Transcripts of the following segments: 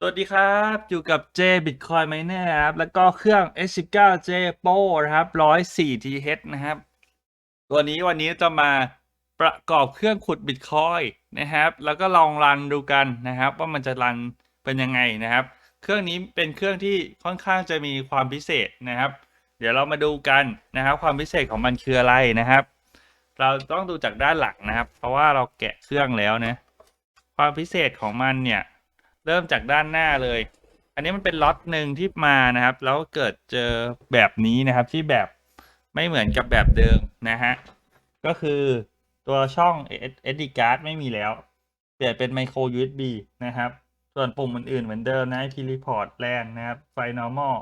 สวัสดีครับ อยู่กับ J Bitcoin Miner นะครับ แล้วก็เครื่อง S19J Pro นะครับ 104 TH นะครับ ตัวนี้วันนี้จะมาประกอบเครื่องขุด Bitcoin นะครับ แล้วก็ลองรันดูกันนะครับ ว่ามันจะรันเป็นยังไงนะครับ เครื่องนี้เป็นเครื่องที่ค่อนข้างจะมีความพิเศษนะครับ เดี๋ยวเรามาดูกันนะครับ ความพิเศษของมันคืออะไรนะครับ เราต้องดูจากด้านหลังนะครับ เพราะว่าเราแกะเครื่องแล้วนะ ความพิเศษของมันเนี่ย เริ่มจากด้านหน้าเลย อันนี้มันเป็นล็อตหนึ่งที่มานะครับ แล้วเกิดเจอแบบนี้นะครับที่แบบไม่เหมือนกับแบบเดิมนะฮะ ก็คือตัวช่อง SD card ไม่มีแล้ว เปลี่ยนเป็น micro USB นะครับ ส่วนปุ่มอื่นๆเหมือนเดิมนะ IP report LAN นะครับ ไฟ normal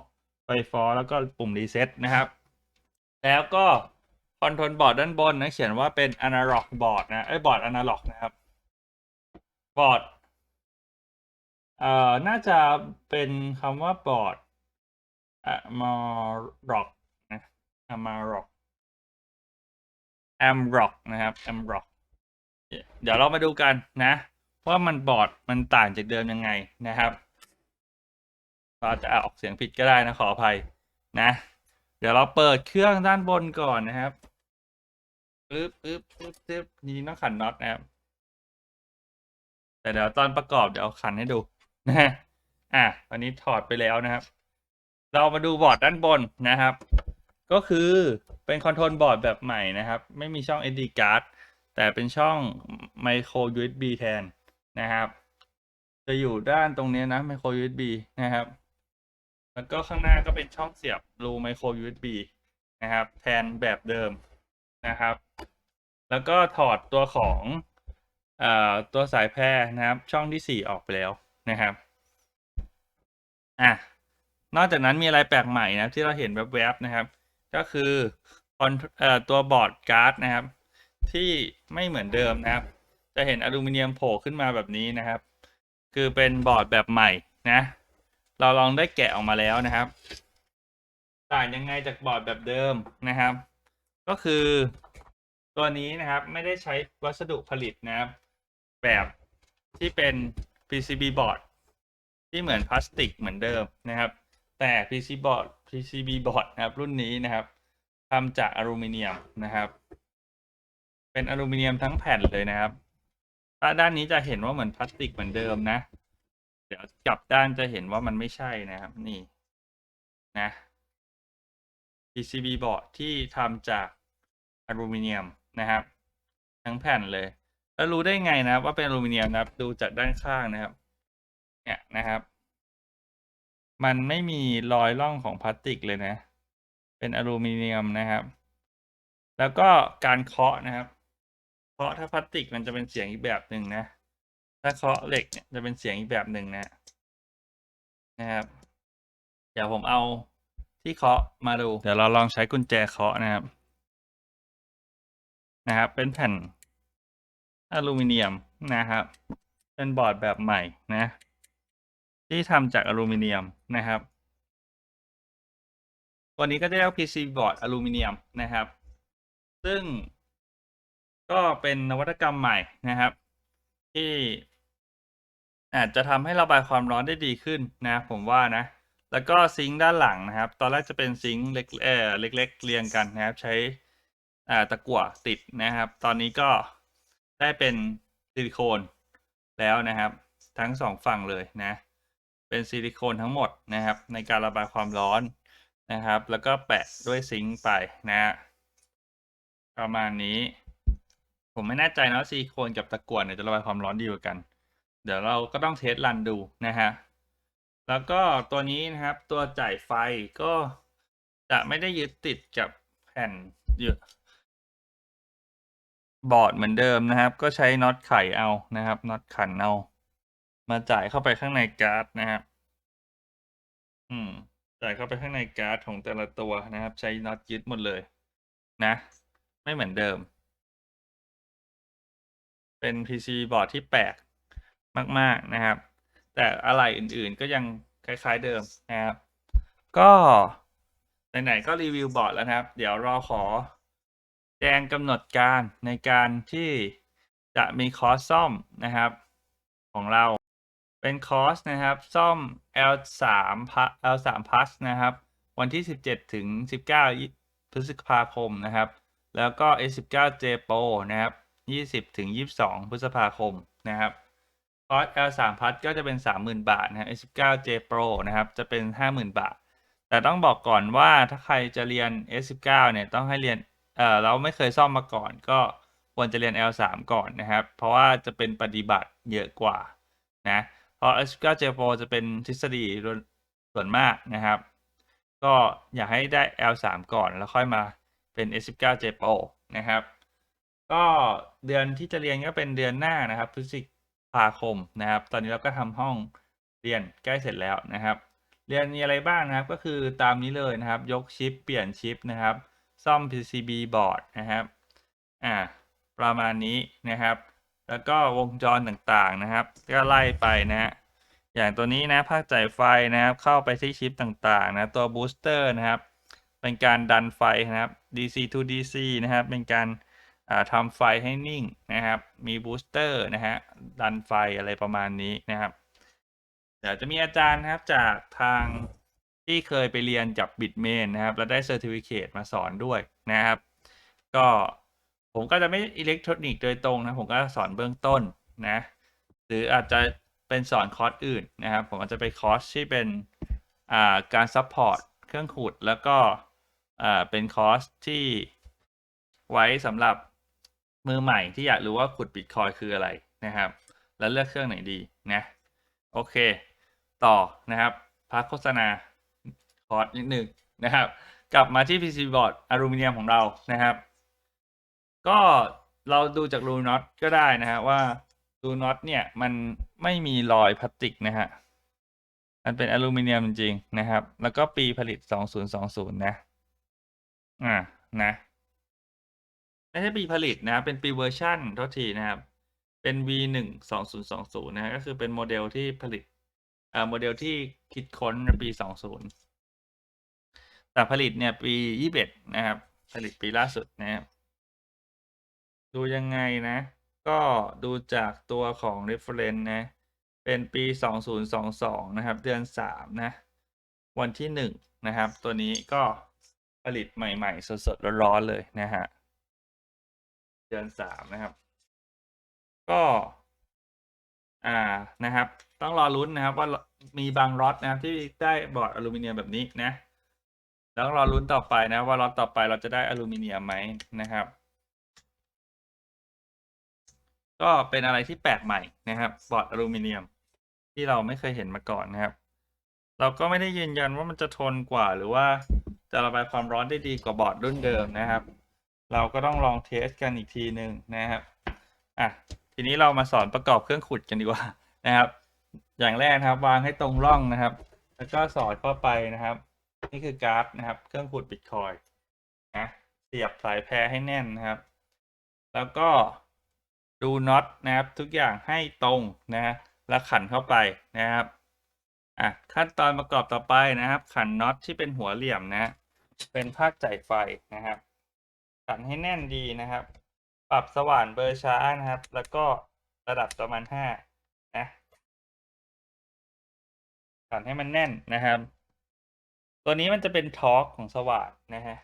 ไฟฟอแล้วก็ปุ่ม reset นะครับ แล้วก็คอนโทรลบอร์ดด้านบนนะ เขียนว่าเป็น analog board นะ เอ้ยบอร์ด analog นะครับ บอร์ด เอ่อ น่าจะเป็นคำว่าบอร์ดอะมารอกนะอะมารอกแอมรอกนะครับแอมรอกเดี๋ยวเรามาดูกันนะ ว่ามันบอร์ดมันต่างจากเดิมยังไงนะครับเราอาจจะออกเสียงผิดก็ได้นะขออภัยนะ เดี๋ยวเราเปิดเครื่องด้านบนก่อนนะครับปึ๊บปึ๊บปึ๊บปึ๊บนี่ต้องขันน็อตนะครับ แต่เดี๋ยวตอนประกอบเดี๋ยวขันให้ดู นะฮะอะตอนนี้ถอดไปแล้วนะครับ เรามาดูบอร์ดด้านบนนะครับ ก็คือเป็นคอนโทรลบอร์ดแบบใหม่นะครับ ไม่มีช่อง SD card แต่เป็นช่อง micro USB แทนนะครับ จะอยู่ด้านตรงนี้นะ micro USB นะครับ แล้วก็ข้างหน้าก็เป็นช่องเสียบรู micro USB นะครับ แทนแบบเดิมนะครับ แล้วก็ถอดตัวของอ่อตัวสายแพร่นะครับ ช่องที่สี่ออกไปแล้ว นะครับอะนอกจากนั้นมีอะไรแปลกใหม่นะที่เราเห็นแวบๆนะครับ ก็คือคอนเอ่อตัวบอร์ดการ์ดนะครับ ที่ไม่เหมือนเดิมนะครับ จะเห็นอลูมิเนียมโผล่ขึ้นมาแบบนี้นะครับ คือเป็นบอร์ดแบบใหม่นะ เราลองได้แกะออกมาแล้วนะครับ ต่างยังไงจากบอร์ดแบบเดิมนะครับ ก็คือตัวนี้นะครับไม่ได้ใช้วัสดุผลิตนะครับ แบบที่เป็น PCB บอร์ดที่เหมือนพลาสติกเหมือนเดิมนะครับ แต่ PCB บอร์ด PCB บอร์ดนะครับรุ่นนี้นะครับทำจากอลูมิเนียมนะครับ เป็นอลูมิเนียมทั้งแผ่นเลยนะครับถ้าด้านนี้จะเห็นว่าเหมือนพลาสติกเหมือนเดิมนะ เดี๋ยวกลับด้านจะเห็นว่ามันไม่ใช่นะครับ นี่นะ PCB บอร์ดที่ทำจากอลูมิเนียมนะครับ ทั้งแผ่นเลย แล้วรู้ได้ไงนะครับ ว่าเป็นอลูมิเนียมนะครับ ดูจากด้านข้างนะครับ เนี่ยนะครับ มันไม่มีรอยร่องของพลาสติกเลยนะ เป็นอลูมิเนียมนะครับ แล้วก็การเคาะนะครับ เคาะถ้าพลาสติกมันจะเป็นเสียงอีกแบบหนึ่งนะ ถ้าเคาะเหล็กเนี่ยจะเป็นเสียงอีกแบบหนึ่งนะ นะครับ เดี๋ยวผมเอาที่เคาะมาดู เดี๋ยวเราลองใช้กุญแจเคาะนะครับ นะครับ เป็นแผ่น อลูมิเนียมนะครับ เป็นบอร์ดแบบใหม่นะ ที่ทำจากอลูมิเนียมนะครับ ตัวนี้ก็จะเรียก PC บอร์ดอลูมิเนียมนะครับ ซึ่งก็เป็นนวัตกรรมใหม่นะครับ ที่อาจจะทำให้ระบายความร้อนได้ดีขึ้นนะ ผมว่านะ แล้วก็ซิงค์ด้านหลังนะครับ ตอนแรกจะเป็นซิงค์เล็กเล็กๆเรียงกันนะครับ ใช้ตะกั่วติดนะครับ ตอนนี้ก็ ได้เป็นซิลิโคนแล้วนะครับ ทั้งสองฝั่งเลยนะ เป็นซิลิโคนทั้งหมดนะครับ ในการระบายความร้อนนะครับ แล้วก็แปะด้วยซิงค์ไปนะประมาณนี้ ผมไม่แน่ใจนะซิลิโคนกับตะกั่วเนี่ยจะระบายความร้อนดีกว่ากัน เดี๋ยวเราก็ต้องเทสรันดูนะฮะแล้วก็ตัวนี้นะครับตัวจ่ายไฟก็จะไม่ได้ยึดติดกับแผ่นยึด บอร์ดเหมือนเดิมนะครับ ก็ใช้น็อตไขเอานะครับน็อตขันเอา มาจ่ายเข้าไปข้างในการ์ดนะครับ อืม จ่ายเข้าไปข้างในการ์ดของแต่ละตัวนะครับ ใช้น็อตยึดหมดเลย นะ ไม่เหมือนเดิม เป็น PC บอร์ดที่แปลกมาก ๆนะครับ แต่อะไรอื่นๆก็ยังคล้ายๆเดิมนะครับ ก็ไหนๆก็รีวิวบอร์ดแล้วนะครับ เดี๋ยวราขอ แจ้งกำหนดการในการที่จะมีคอร์สซ่อมนะครับ ของเราเป็นคอร์สนะครับซ่อม L3 L3 plus นะครับ วันที่ 17 ถึง 19 พฤษภาคมนะครับ แล้วก็ S19J Pro นะครับ 20 ถึง 22 พฤษภาคมนะครับคอร์ส L3 plus ก็จะเป็น 30,000 บาทนะครับ S19J Pro นะครับ จะเป็น 50,000 บาท แต่ต้องบอกก่อนว่าถ้าใครจะเรียน S19 เนี่ยต้องให้เรียน เอ่อเราไม่เคยซ่อมมาก่อน ก็ควรจะเรียน L3 ก่อนนะครับ เพราะว่าจะเป็นปฏิบัติเยอะกว่านะเพราะ S19JPO จะเป็นทฤษฎีส่วนมากนะครับ ก็อยากให้ได้ L3 ก่อนแล้วค่อยมาเป็น S19JPO นะครับ ก็เดือนที่จะเรียนก็เป็นเดือนหน้านะครับ พฤศจิภาคมนะครับ ตอนนี้เราก็ทำห้องเรียนใกล้เสร็จแล้วนะครับ เรียนมีอะไรบ้างนะครับ ก็คือตามนี้เลยนะครับ ยกชิป เปลี่ยนชิปนะครับ ซ่อม PCB บอร์ดนะครับอ่าประมาณนี้นะครับ แล้วก็วงจรต่างๆนะครับ ก็ไล่ไปนะฮะอย่างตัวนี้นะภาคจ่ายไฟนะครับ เข้าไปที่ชิปต่างๆนะตัวบูสเตอร์นะครับ เป็นการดันไฟนะครับ DC to DC นะครับ เป็นการอ่าทำไฟให้นิ่งนะครับ มีบูสเตอร์นะฮะดันไฟอะไรประมาณนี้นะครับ เดี๋ยวจะมีอาจารย์นะครับจากทาง ที่เคยไปเรียนจับบิดเมนนะครับ แล้วได้เซอร์ติฟิเคตมาสอนด้วยนะครับ ก็ผมก็จะไม่อิเล็กทรอนิกส์โดยตรงนะ ผมก็สอนเบื้องต้นนะ หรืออาจจะเป็นสอนคอร์สอื่นนะครับ ผมอาจจะไปคอร์สที่เป็นอ่าการซัพพอร์ตเครื่องขุดแล้วก็อ่าเป็นคอร์สที่ไว้สำหรับมือใหม่ที่อยากรู้ว่าขุดบิตคอยคืออะไรนะครับ แล้วเลือกเครื่องไหนดีนะ โอเค ต่อนะครับ พักโฆษณา อร์สนิดหนึ่งนะครับ กลับมาที่ PC board อลูมิเนียมของเรานะครับ ก็เราดูจากรูน็อตก็ได้นะฮะว่ารูน็อตเนี่ยมันไม่มีรอยพลาสติกนะฮะมันเป็นอลูมิเนียมจริงๆนะครับ แล้วก็ปีผลิต 2020 นะ อ่า นะ ไม่ใช่ปีผลิตนะ เป็นปีเวอร์ชันทษทีนะครับ เป็น V1 2020 นะฮะก็คือเป็นโมเดลที่ผลิต อ่า โมเดลที่คิดค้นในปี 20 แต่ผลิตเนี่ยปี21นะครับ ผลิตปีล่าสุดนะครับดูยังไงนะ ก็ดูจากตัวของ reference นะ เป็นปี 2022 นะครับ เดือน 3 นะ วันที่ 1 นะครับ ตัวนี้ก็ผลิตใหม่ ๆ สดๆร้อนๆเลยนะฮะ เดือน 3 นะครับ ก็ อ่านะครับ ต้องรอลุ้นนะครับว่ามีบางล็อตนะครับที่ได้บอร์ดอลูมิเนียมแบบนี้นะ แล้วรอลุ้นต่อไปนะ ว่าล็อตต่อไปเราจะได้อลูมิเนียมไหมนะครับ ก็เป็นอะไรที่แปลกใหม่นะครับบอร์ดอลูมิเนียม ที่เราไม่เคยเห็นมาก่อนนะครับ เราก็ไม่ได้ยืนยันว่ามันจะทนกว่า หรือว่าจะระบายความร้อนได้ดีกว่าบอร์ดรุ่นเดิมนะครับ เราก็ต้องลองเทสกันอีกทีหนึ่งนะครับอะทีนี้เรามาสอนประกอบเครื่องขุดกันดีกว่านะครับ อย่างแรกนะครับ วางให้ตรงร่องนะครับ แล้วก็สอดเข้าไปนะครับ นี่คือการ์ดนะครับ เครื่องขุดบิตคอยนะเสียบสายแพรให้แน่นนะครับ แล้วก็ดูน็อตนะครับ ทุกอย่างให้ตรงนะฮะแล้วขันเข้าไปนะครับอะขั้นตอนประกอบต่อไปนะครับ ขันน็อตที่เป็นหัวเหลี่ยมนะ เป็นภาคจ่ายไฟนะครับ ขันให้แน่นดีนะครับ ปรับสว่านเบอร์ช้านะครับ แล้วก็ระดับประมาณห้านะขันให้มันแน่นนะครับ ตัวนี้มันจะเป็นทอร์กของสว่านนะฮะ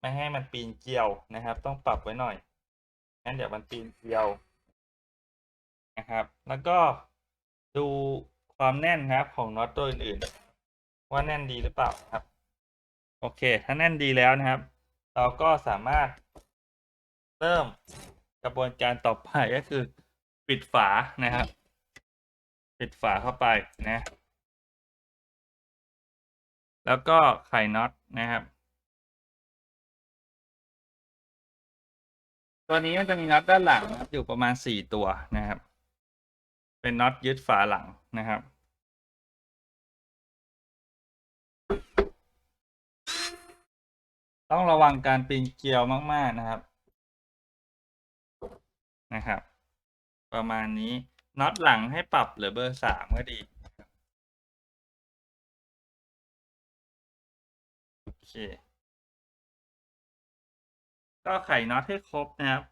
ไม่ให้มันปีนเกลียวนะครับ ต้องปรับไว้หน่อย งั้นเดี๋ยวมันปีนเกลียวนะครับ แล้วก็ดูความแน่นนะครับของน็อตตัวอื่นๆ ว่าแน่นดีหรือเปล่าครับ โอเค ถ้าแน่นดีแล้วนะครับ เราก็สามารถเริ่มกระบวนการต่อไปก็คือ ปิดฝานะครับ ปิดฝาเข้าไปนะ แล้วก็ไขน็อตนะครับ ตัวนี้มันจะมีน็อตด้านหลังนะครับอยู่ประมาณสี่ตัวนะครับ เป็นน็อตยึดฝาหลังนะครับต้องระวังการปีนเกลียวมาก ๆนะครับ นะครับ ประมาณนี้น็อตหลังให้ปรับเหลือเบอร์สามก็ดี เค ก็ไขน็อตให้ครบนะครับ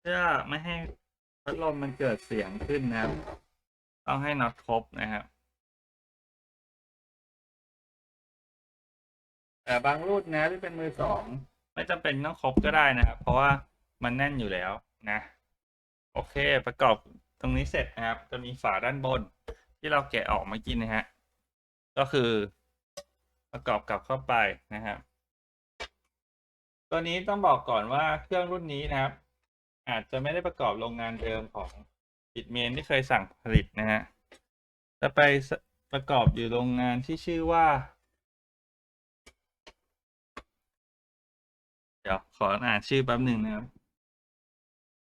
เพื่อไม่ให้พัดลมมันเกิดเสียงขึ้นนะครับ ต้องให้น็อตครบนะครับแต่บางรุ่นนะที่เป็นมือสองไม่จำเป็นต้องครบก็ได้นะครับ เพราะว่ามันแน่นอยู่แล้วนะ โอเคประกอบตรงนี้เสร็จนะครับ จะมีฝาด้านบนที่เราแกะออกเมื่อกี้นะฮะก็คือ ประกอบกลับเข้าไปนะครับ ตัวนี้ต้องบอกก่อนว่าเครื่องรุ่นนี้นะครับ อาจจะไม่ได้ประกอบโรงงานเดิมของบิดเมนที่เคยสั่งผลิตนะฮะจะไปประกอบอยู่โรงงานที่ชื่อว่า เดี๋ยวขออ่านชื่อแป๊บหนึ่งนะครับ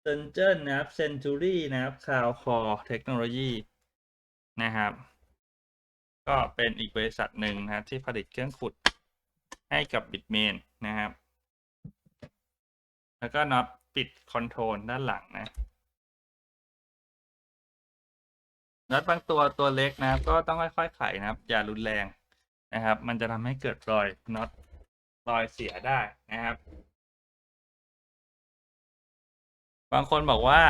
เซนเจอร์นะครับเซนจูรี่นะครับคาวคอเทคโนโลยีนะครับ ก็เป็นอีกบริษัทหนึ่งนะที่ผลิตเครื่องขุดให้กับบิดเมนนะครับ แล้วก็น็อตปิดคอนโทรลด้านหลังนะน็อตบางตัวตัวเล็กนะครับ ก็ต้องค่อยๆไขนะครับ อย่ารุนแรงนะครับ มันจะทำให้เกิดรอยน็อตรอยเสียได้นะครับ บางคนบอกว่า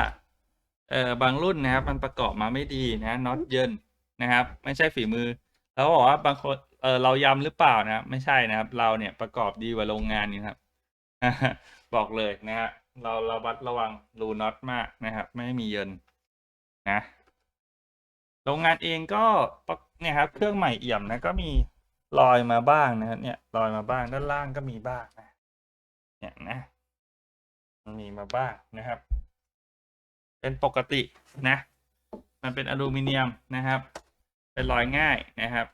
เออบางรุ่นนะครับ มันประกอบมาไม่ดีนะน็อตเยินนะครับ ไม่ใช่ฝีมือ แล้วบอกว่าบางคนเออเรายำหรือเปล่านะครับไม่ใช่นะครับ เราเนี่ยประกอบดีกว่าโรงงานนี่ครับ บอกเลยนะฮะเราเราบัดระวังรูน็อตมากนะครับ ไม่มีเยินนะโรงงานเองก็เนี่ยครับ เครื่องใหม่เอี่ยมนะก็มีรอยมาบ้างนะครับเนี่ยรอยมาบ้างด้านล่างก็มีบ้างนะเนี่ยนะมันมีมาบ้างนะครับ เป็นปกตินะ มันเป็นอลูมิเนียมนะครับ เป็นรอยง่ายนะครับ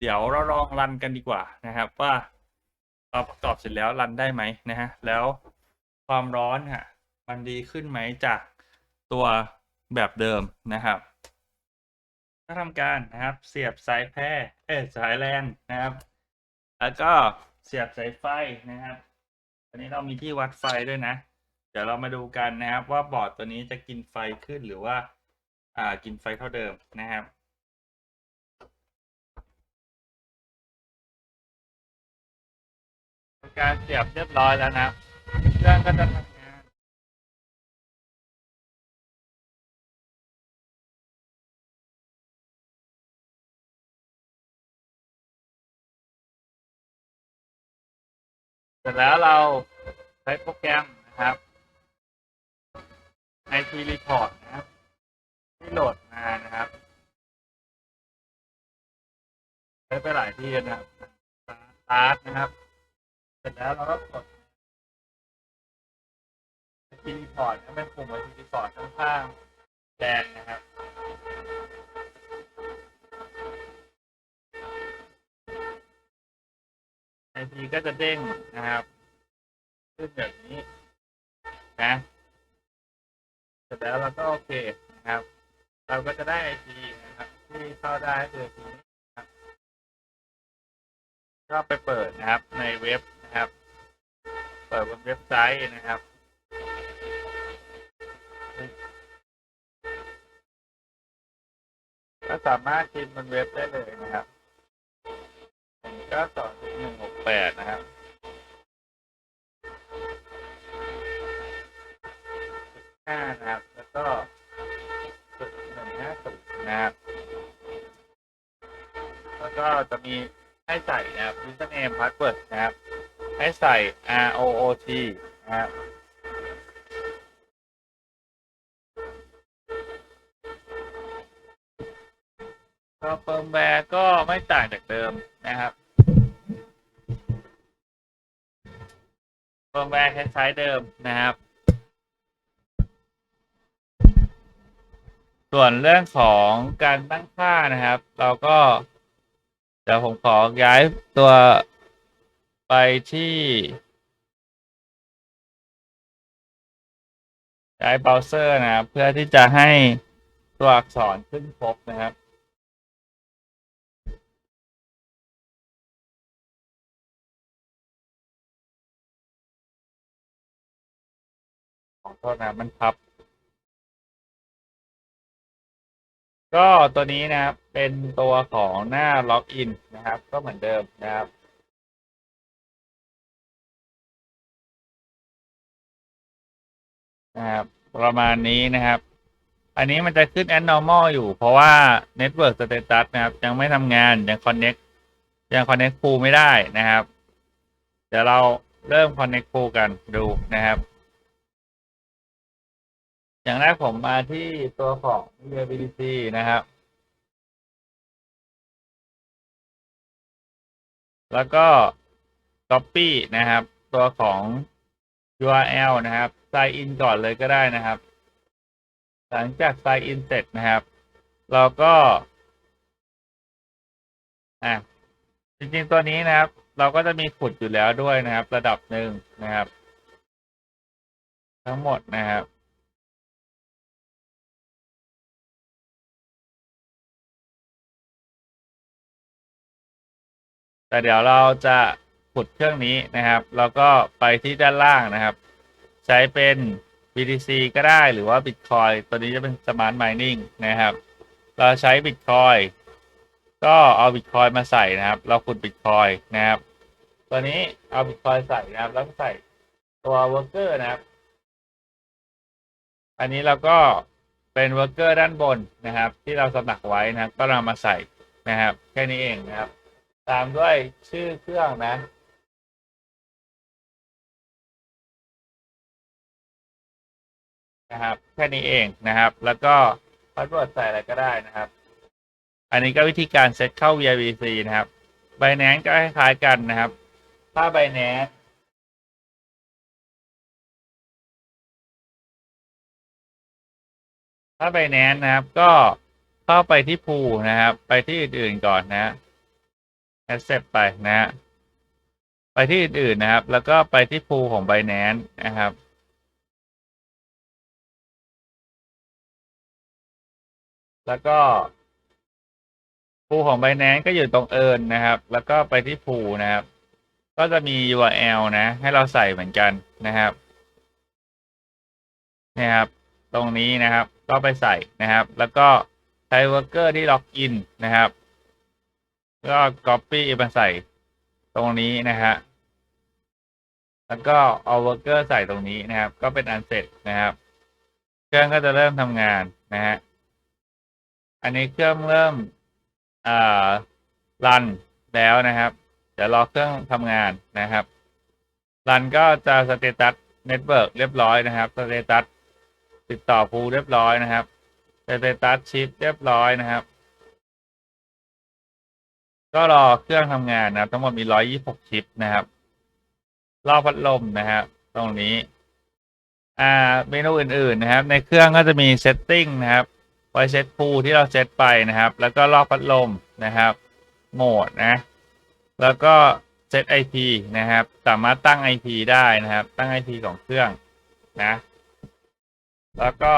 เดี๋ยวเราลองรันกันดีกว่านะครับว่าเราประกอบเสร็จแล้วรันได้ไหมนะฮะแล้วความร้อนฮะมันดีขึ้นไหมจากตัวแบบเดิมนะครับก็ทำการนะครับเสียบสายแพร่เออสายแลนนะครับ แล้วก็เสียบสายไฟนะครับอันนี้เรามีที่วัดไฟด้วยนะ เดี๋ยวเรามาดูกันนะครับ ว่าบอร์ดตัวนี้จะกินไฟขึ้นหรือว่า อ่ากินไฟเท่าเดิมนะครับ การเสียบเรียบร้อยแล้วนะเครื่องก็จะทำงานเสร็จแล้วเราใช้โปรแกรมนะครับ IT Report นะครับ ที่โหลดมานะครับใช้ไปหลายที่นะครับสตาร์ทนะครับ ร็จแล้วเราก็กด IT Report นะเป็นปุ่ม IT Report ข้างๆแดงนะครับไอพีก็จะเด้งนะครับขึ้นแบบนี้นะเสร็จแล้วเราก็โอเคนะครับ เราก็จะได้ไอพีนะครับที่เข้าได้คือทีนี้นะครับก็ไปเปิดนะครับในเว็บ เปิดบนเว็บไซต์นะครับก็สามารถพิมพ์บนเว็บได้เลยนะครับก็สองหนึ่งหกแปดนะครับห้านะครับ แล้วก็จุดหนึ่งห้าศูนย์นะครับ แล้วก็จะมีให้ใส่นะครับ username password นะครับ ให้ใส่ R O O T นะครับก็เฟิร์มแวร์ก็ไม่ต่างจากเดิมนะครับเฟิร์มแวร์คล้ายๆเดิมนะครับ ส่วนเรื่องของการตั้งค่านะครับ เราก็ เดี๋ยวผมขอย้ายตัว ไปที่ย้ายเบราว์เซอร์นะครับเพื่อที่จะให้ตัวอักษรขึ้นครบนะครับ ขอโทษนะมันพับ ก็ตัวนี้นะครับเป็นตัวของหน้าล็อกอินนะครับ ก็เหมือนเดิมนะครับ นะครับ ประมาณนี้นะครับ อันนี้มันจะขึ้น abnormal อยู่ เพราะว่า network status นะครับ ยังไม่ทำงาน ยัง connect ยัง connect pool ไม่ได้นะครับ เดี๋ยวเราเริ่ม connect pool กันดูนะครับอย่างแรกผมมาที่ตัวของ VBDC นะครับ แล้วก็ copy นะครับ ตัวของ URL นะครับ sign in ก่อนเลยก็ได้นะครับ หลังจาก sign in เสร็จนะครับ เราก็อะจริงๆตัวนี้นะครับ เราก็จะมีขุดอยู่แล้วด้วยนะครับ ระดับหนึ่งนะครับ ทั้งหมดนะครับแต่เดี๋ยวเราจะขุดเครื่องนี้นะครับ แล้วก็ไปที่ด้านล่างนะครับ ใช้เป็น BTC ก็ได้หรือว่า Bitcoin ตัวนี้จะเป็น Smart Mining นะครับ เราใช้ Bitcoin ก็เอา Bitcoin มาใส่นะครับ เราขุด Bitcoin นะครับ ตัวนี้เอา Bitcoin ใส่นะครับ แล้วใส่ตัว Worker นะครับ อันนี้เราก็เป็น Worker ด้านบนนะครับ ที่เราสมัครไว้นะครับ ก็เรามาใส่นะครับ แค่นี้เองนะครับ ตามด้วยชื่อเครื่องนะ นะครับ แค่นี้เองนะครับ แล้วก็พาสเวิร์ดใส่อะไรก็ได้นะครับ อันนี้ก็วิธีการเซตเข้า VIVC นะครับ Binance ก็คล้ายๆกันนะครับ ถ้า Binance ถ้า Binance นะครับ ก็เข้าไปที่พูนะครับ ไปที่อื่นๆก่อนนะ accept ไปนะฮะไปที่อื่นๆนะครับ แล้วก็ไปที่พูของ Binance นะครับ แล้วก็พูของ Binance ก็อยู่ตรงเอินนะครับ แล้วก็ไปที่พูนะครับ ก็จะมี URL นะ ให้เราใส่เหมือนกันนะครับนี่ครับ ตรงนี้นะครับ ก็ไปใส่นะครับ แล้วก็ใช้ worker ที่ล็อกอินนะครับ ก็ copy มาใส่ตรงนี้นะฮะ แล้วก็เอา worker ใส่ตรงนี้นะครับ ก็เป็นอันเสร็จนะครับ เครื่องก็จะเริ่มทำงานนะฮะ อันนี้เครื่องเริ่มอ่ารันแล้วนะครับ เดี๋ยวรอเครื่องทำงานนะครับรันก็จะสเตตัสเน็ตเวิร์กเรียบร้อยนะครับสเตตัสติดต่อพูเรียบร้อยนะครับสเตตัสชิปเรียบร้อยนะครับ ก็รอเครื่องทำงานนะครับ ทั้งหมดมี126ชิปนะครับรอบพัดลมนะครับตรงนี้ อ่าเมนูอื่นๆนะครับ ในเครื่องก็จะมีเซตติ้งนะครับ ไว้เซตพูที่เราเซตไปนะครับ แล้วก็รอบพัดลมนะครับ โหมดนะ แล้วก็เซต IP นะครับ สามารถตั้ง IP ได้นะครับ ตั้ง IP ของเครื่องนะ แล้วก็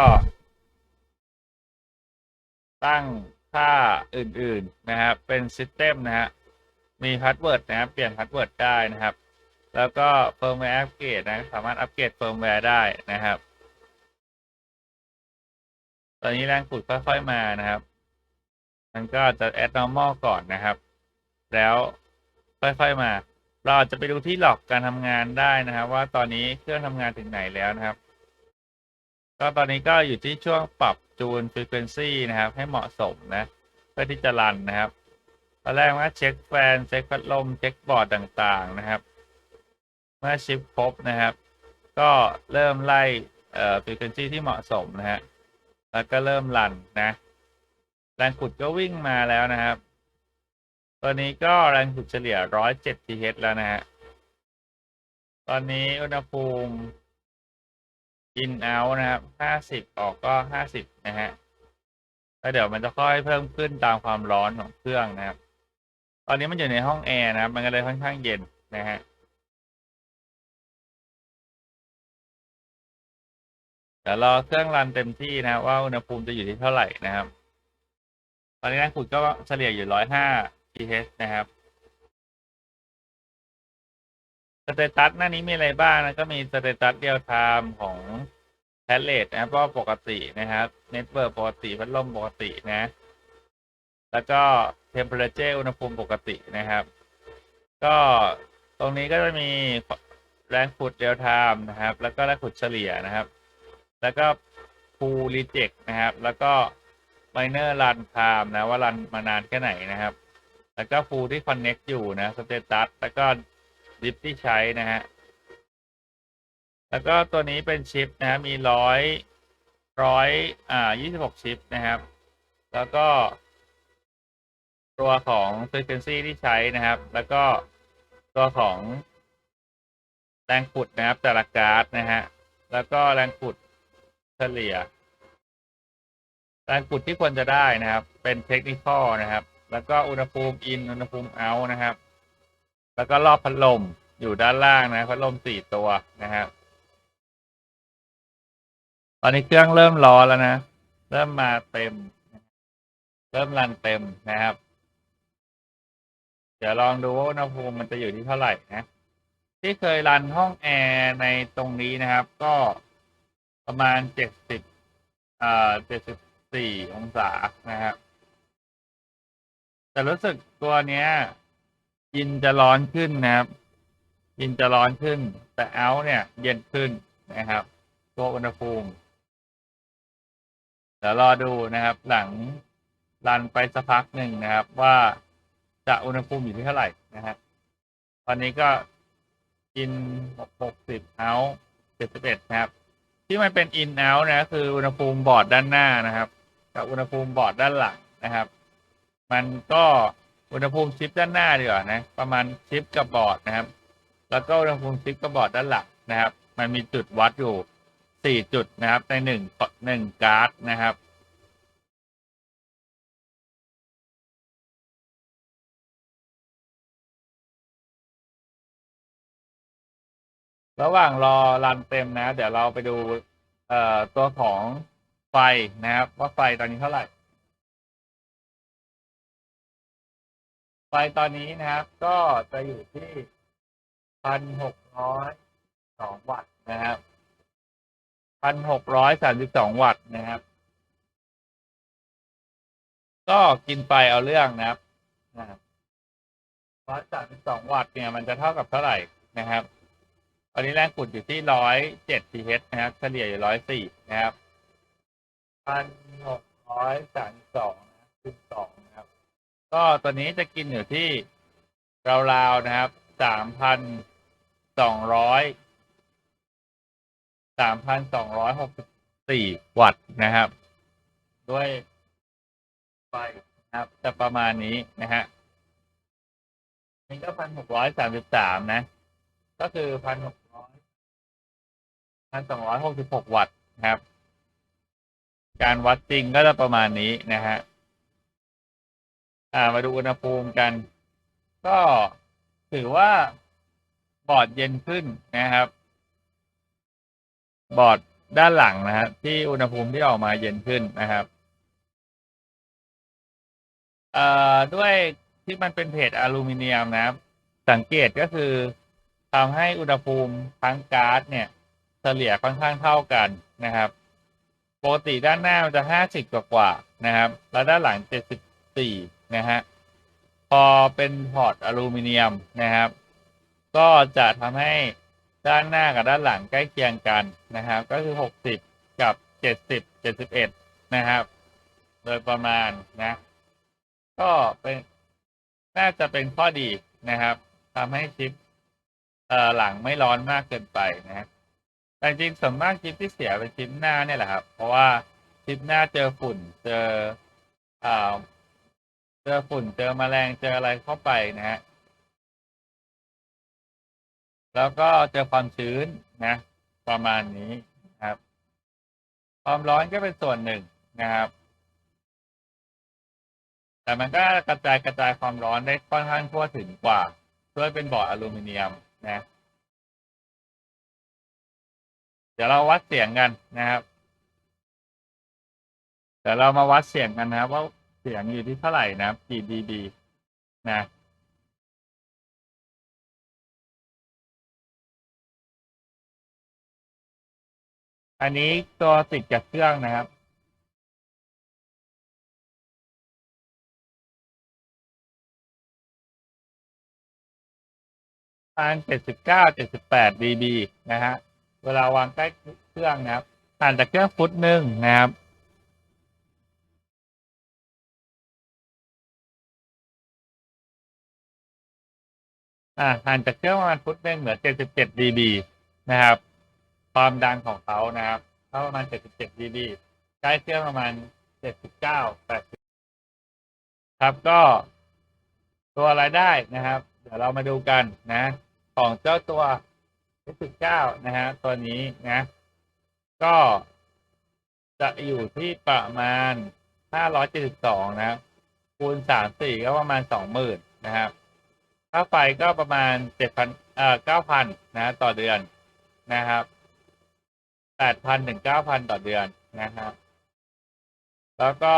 ตั้งค่าอื่นๆนะครับ เป็นซิสเต็มนะฮะ มีพาสเวิร์ดนะครับ เปลี่ยนพาสเวิร์ดได้นะครับ แล้วก็เฟิร์มแวร์อัปเกรดนะ สามารถอัปเกรดเฟิร์มแวร์ได้นะครับ ตอนนี้แรงขุดค่อยๆมานะครับ มันก็จะ add normal ก่อนนะครับ แล้วค่อยๆมา เราจะไปดูที่หลอกการทำงานได้นะครับ ว่าตอนนี้เครื่องทำงานถึงไหนแล้วนะครับ ก็ตอนนี้ก็อยู่ที่ช่วงปรับจูน frequency นะครับ ให้เหมาะสมนะ เพื่อที่จะรันนะครับตอนแรกว่าเช็คแฟนเช็คพัดลมเช็คบอร์ดต่างๆนะครับ เมื่อชิปครบนะครับ ก็เริ่มไล่เอ่อ frequency ที่เหมาะสมนะฮะ แล้วก็เริ่มรันนะแรงขุดก็วิ่งมาแล้วนะครับตัวนี้ก็แรงขุดเฉลี่ย 107 pH แล้วนะฮะ ตอนนี้อุณหภูมิ in out นะครับ 50 ออกก็ 50 นะฮะ แล้วเดี๋ยวมันจะค่อยเพิ่มขึ้นตามความร้อนของเครื่องนะครับ ตอนนี้มันอยู่ในห้องแอร์นะครับ มันก็เลยค่อนข้างเย็นนะฮะ ดี๋ยวรอเครื่องรันเต็มที่นะครับว่าอุณหภูมิจะอยู่ที่เท่าไหร่นะครับ ตอนนี้แรงขุดก็เฉลี่ยอยู่105 pH นะครับสเตตัสหน้านี้มีอะไรบ้างนะก็มีสเตตัสเรียลไทม์ของแพลเลตนะครับก็ปกตินะครับเน็ตเวิร์ปกติพัดลมปกตินะ แล้วก็เทมเพอเรเจอร์อุณหภูมิปกตินะครับ ก็ตรงนี้ก็จะมีแรงขุดเรียลไทม์นะครับ แล้วก็แรงขุดเฉลี่ยนะครับ แล้วก็ full reject นะครับ แล้วก็ minor run time นะว่ารันมานานแค่ไหนนะครับ แล้วก็ full ที่ connect อยู่นะ status แล้วก็ disk ที่ใช้นะฮะ แล้วก็ตัวนี้เป็นชิปนะฮะมีร้อยร้อยอ่ายี่สิบหกชิปนะครับ แล้วก็ ตัวของ frequency ที่ใช้นะครับ แล้วก็ตัวของแรงขุดนะครับแต่ละการ์ดนะฮะ แล้วก็แรงขุด เฉลี่ยแรงขุดที่ควรจะได้นะครับ เป็นเทคนิคนะครับ แล้วก็อุณหภูมิ in อุณหภูมิ out นะครับ แล้วก็รอบพัดลมอยู่ด้านล่างนะพัดลมสี่ตัวนะครับตอนนี้เครื่องเริ่มร้อนแล้วนะ เริ่มมาเต็ม เริ่มรันเต็มนะครับ เดี๋ยวลองดูว่าอุณหภูมิมันจะอยู่ที่เท่าไหร่นะ ที่เคยรันห้องแอร์ในตรงนี้นะครับ ก็ ประมาณเจ็ดสิบเอ่อเจ็ดสิบสี่องศานะครับ แต่รู้สึกตัวเนี้ย ยินจะร้อนขึ้นนะครับ ยินจะร้อนขึ้น แต่เอาเนี่ย เย็นขึ้นนะครับ ตัวอุณหภูมิเดี๋ยวรอดูนะครับ หลังรันไปสักพักหนึ่งนะครับ ว่าจะอุณหภูมิอยู่ที่เท่าไหร่นะฮะตอนนี้ก็กินหกสิบเอาเจ็ดสิบเอ็ดนะครับ ที่มันเป็นอินเอานะ คืออุณหภูมิบอร์ดด้านหน้านะครับ กับอุณหภูมิบอร์ดด้านหลังนะครับ มันก็อุณหภูมิชิปด้านหน้าดีกว่านะ ประมาณชิปกับบอร์ดนะครับ แล้วก็อุณหภูมิชิปกับบอร์ดด้านหลังนะครับ มันมีจุดวัดอยู่สี่จุดนะครับในหนึ่งหนึ่งการ์ดนะครับ ระหว่างรอรันเต็มนะ เดี๋ยวเราไปดูเอ่อตัวของไฟนะครับ ว่าไฟตอนนี้เท่าไหร่ ไฟตอนนี้นะครับ ก็จะอยู่ที่พันหกร้อยสองวัตต์นะครับพันหกร้อยสามสิบสองวัตต์นะครับ ก็กินไฟเอาเรื่องนะครับร้อยสามสิบสองวัตต์เนี่ยมันจะเท่ากับเท่าไหร่นะครับ ตอนนี้แรงขุดอยู่ที่ร้อยเจ็ด pH นะครับ เฉลี่ยอยู่ร้อยสี่นะครับพันหกร้อยสามสองจุดสองนะครับ ก็ตัวนี้จะกินอยู่ที่ราวๆนะครับสามพันสองร้อยสามพันสองร้อยหกสิบสี่วัตต์นะครับ ด้วยไฟนะครับ จะประมาณนี้นะฮะนี่ก็พันหกร้อยสามสิบสามนะ ก็คือพันหกร้อยพันสองร้อยหกสิบหกวัตต์นะครับ การวัดจริงก็จะประมาณนี้นะฮะอ่ามาดูอุณหภูมิกัน ก็ถือว่าบอร์ดเย็นขึ้นนะครับ บอร์ดด้านหลังนะครับที่อุณหภูมิที่ออกมาเย็นขึ้นนะครับเอ่อด้วยที่มันเป็นเพจอลูมิเนียมนะครับ สังเกตก็คือ ทำให้อุณหภูมิทั้งก๊าซเนี่ยเฉลี่ยค่อนข้างเท่ากันนะครับ ปกติด้านหน้ามันจะห้าสิบกว่ากว่านะครับ แล้วด้านหลังเจ็ดสิบสี่นะฮะ พอเป็นพอร์ตอลูมิเนียมนะครับ ก็จะทำให้ด้านหน้ากับด้านหลังใกล้เคียงกันนะครับ ก็คือหกสิบกับเจ็ดสิบเจ็ดสิบเอ็ดนะครับ โดยประมาณนะ ก็เป็นน่าจะเป็นข้อดีนะครับทำให้ชิป หลังไม่ร้อนมากเกินไปนะแต่จริงส่วนมากชิปที่เสียเป็นชิปหน้าเนี่ยแหละครับ เพราะว่าชิปหน้าเจอฝุ่นเจออ่าเจอฝุ่นเจอแมลงเจออะไรเข้าไปนะฮะแล้วก็เจอความชื้นนะ ประมาณนี้นะครับ ความร้อนก็เป็นส่วนหนึ่งนะครับ แต่มันก็กระจายกระจายความร้อนได้ค่อนข้างทั่วถึงกว่าด้วยเป็นบอร์ดอลูมิเนียม นะ เดี๋ยวเราวัดเสียงกันนะครับ เดี๋ยวเรามาวัดเสียงกันนะครับว่าเสียงอยู่ที่เท่าไหร่นะครับกี่ dB นะอันนี้ตัวติดกับเครื่องนะครับ ประมาณเจ็ดสิบเก้าเจ็ดสิบแปด dB นะฮะ เวลาวางใกล้เครื่องนะครับห่างจากเครื่องฟุตหนึ่งนะครับอ่าห่างจากเครื่องประมาณฟุตหนึ่งเหลือ77 dB นะครับ ความดังของเขานะครับก็ประมาณ77 dB ใช้เครื่องประมาณ79 80ครับก็ตัวรายได้นะครับ เดี๋ยวเรามาดูกันนะ ของเจ้าตัว79นะฮะตัวนี้นะ ก็จะอยู่ที่ประมาณ 572 นะครับคูณ 34 ก็ประมาณ 20,000 นะครับค่าไฟก็ประมาณ 7,000เอ่อ9,000 นะ ต่อเดือนนะครับ 8,000 ถึง 9,000 ต่อเดือนนะครับ แล้วก็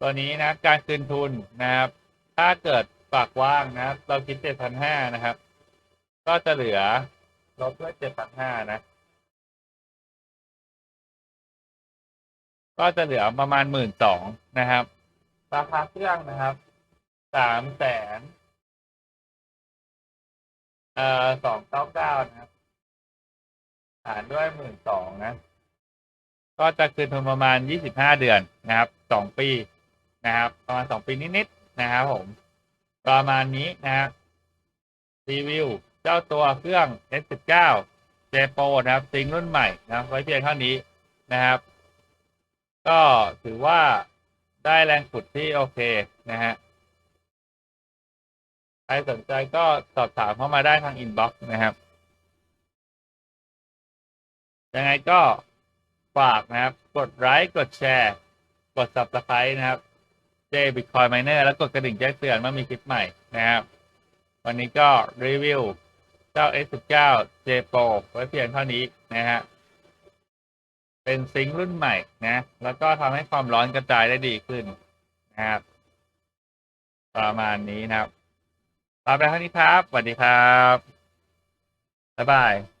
ตัวนี้นะ การคืนทุนนะครับ ถ้าเกิดฝากว่างนะครับ เราคิด 7,500 นะครับ ก็จะเหลือลบด้วย7,500นห้านะ ก็จะเหลือประมาณ12,000นะครับ ราคาเครื่องนะครับ3แสนเอ่อสองเก้าเก้านะครับหารด้วยหมื่นสองนะ ก็จะคืนทุนประมาณยี่สิบห้าเดือนนะครับสองปีนะครับ ประมาณสองปีนิดๆนะครับผม ประมาณนี้นะฮะรีวิว จ้าตัวเครื่อง S19 j p o นะครับซิงรุ่นใหม่นะไว้เพียงเท่านี้นะครับ ก็ถือว่าได้แรงขุดที่โอเคนะฮะใครสนใจก็สอบถามเข้ามาได้ทางอินบ็อกซ์นะครับ ยังไงก็ฝากนะครับ กดไลค์กดแชร์ กด subscribe นะครับ J Bitcoin Miner แล้วกดกระดิ่งแจ้งเตือนเมื่อมีคลิปใหม่นะครับ วันนี้ก็รีวิว เจ้า S19 J Pro ไว้เพียงเท่านี้นะฮะ เป็นซิงค์รุ่นใหม่นะ แล้วก็ทำให้ความร้อนกระจายได้ดีขึ้นนะครับ ประมาณนี้นะครับลาไปเท่านี้ครับ สวัสดีครับ บ๊ายบาย